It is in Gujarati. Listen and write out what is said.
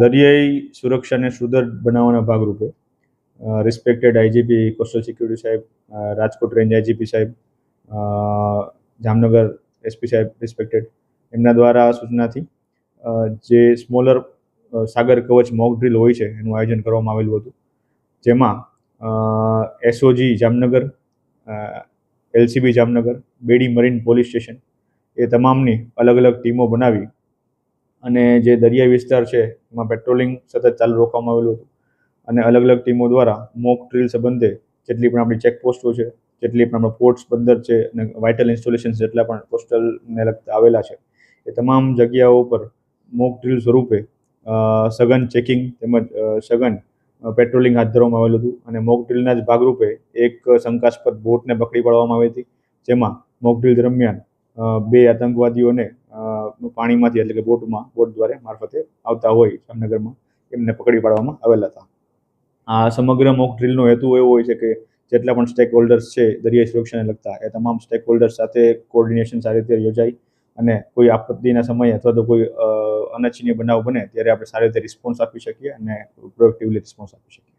દરિયાઈ સુરક્ષાને સુદૃઢ બનાવવાના ભાગરૂપે રિસ્પેક્ટેડ આઈજીપી કોસ્ટલ સિક્યુરિટી સાહેબ રાજકોટ રેન્જ આઈજીપી સાહેબ જામનગર એસપી સાહેબ રિસ્પેક્ટેડ એમના દ્વારા સૂચનાથી જે સ્મોલર સાગર કવચ મોક ડ્રીલ હોય છે, એનું આયોજન કરવામાં આવેલું હતું. જેમાં SOG Jamnagar LCB Jamnagar, Bedi marine police station, એ તમામની અલગ અલગ ટીમો બનાવી અને જે દરિયાઈ વિસ્તાર છે, એમાં પેટ્રોલિંગ સતત ચાલુ રાખવામાં આવેલું હતું. અને અલગ અલગ ટીમો દ્વારા મોક ડ્રીલ સંબંધે જેટલી પણ આપણી ચેકપોસ્ટો છે, જેટલી પણ આપણા પોર્ટ્સ બંદર છે અને વાઇટલ ઇન્સ્ટોલેશન જેટલા પણ કોસ્ટલને લગતા આવેલા છે, એ તમામ જગ્યાઓ પર મોક ડ્રીલ સ્વરૂપે સઘન ચેકિંગ તેમજ સઘન પેટ્રોલિંગ હાથ ધરવામાં આવેલું હતું. અને મોક ડ્રીલના જ ભાગરૂપે એક શંકાસ્પદ બોટને પકડી પાડવામાં આવી હતી, જેમાં મોક ડ્રીલ દરમિયાન બે આતંકવાદીઓને પાણીમાંથી એટલે કે બોટમાં, બોટ દ્વારા મારફતે આવતા હોય જામનગરમાં, એમને પકડી પાડવામાં આવેલા હતા. આ સમગ્ર મોક ડ્રીલનો હેતુ એવો હોય છે કે જેટલા પણ સ્ટેક હોલ્ડર્સ છે, દરિયાઈ સુરક્ષાને લગતા, એ તમામ સ્ટેક હોલ્ડર્સ સાથે કોર્ડિનેશન સારી રીતે યોજાય અને કોઈ આપત્તિના સમયે અથવા તો કોઈ અનિચ્છનીય બનાવ બને, ત્યારે આપણે સારી રીતે રિસ્પોન્સ આપી શકીએ અને પ્રોએક્ટિવલી રિસ્પોન્સ આપી શકીએ.